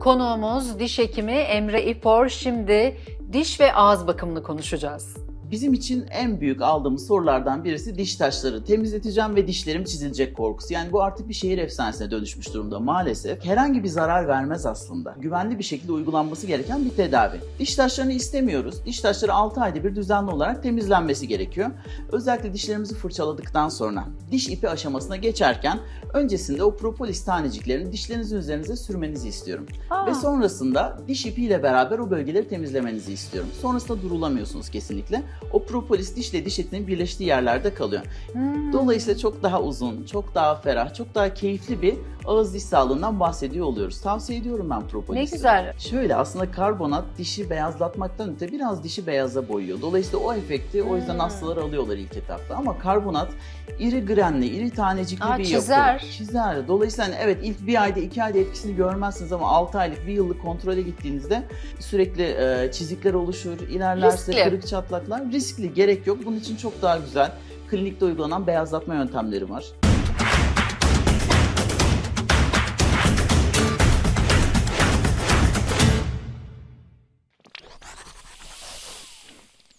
Konuğumuz diş hekimi Emre İpor. Şimdi diş ve ağız bakımını konuşacağız. Bizim için en büyük aldığımız sorulardan birisi diş taşları temizleteceğim ve dişlerim çizilecek korkusu. Yani bu artık bir şehir efsanesine dönüşmüş durumda maalesef. Herhangi bir zarar vermez aslında. Güvenli bir şekilde uygulanması gereken bir tedavi. Diş taşlarını istemiyoruz. Diş taşları 6 ayda bir düzenli olarak temizlenmesi gerekiyor. Özellikle dişlerimizi fırçaladıktan sonra diş ipi aşamasına geçerken öncesinde o propolis taneciklerini dişlerinizin üzerinize sürmenizi istiyorum. Aa, Ve sonrasında diş ipiyle beraber o bölgeleri temizlemenizi istiyorum. Sonrasında durulamıyorsunuz kesinlikle. O propolis dişle diş etinin birleştiği yerlerde kalıyor. hmm. Dolayısıyla çok daha uzun, çok daha ferah, çok daha keyifli bir ağız diş sağlığından bahsediyor oluyoruz. Tavsiye ediyorum ben propolisi. Ne güzel. Şöyle aslında karbonat dişi beyazlatmaktan öte biraz dişi beyaza boyuyor. Dolayısıyla o efekti o yüzden Hmm. hastalar alıyorlar ilk etapta. Ama karbonat iri grenli, iri tanecikli Aa, bir çizer. yapı. Çizer. Dolayısıyla hani evet ilk bir ayda iki ayda etkisini görmezsiniz ama 6 aylık bir yıllık kontrole gittiğinizde sürekli e, çizikler oluşur, ilerlerse Riskli. kırık çatlaklar riskli gerek yok. Bunun için çok daha güzel klinikte uygulanan beyazlatma yöntemleri var.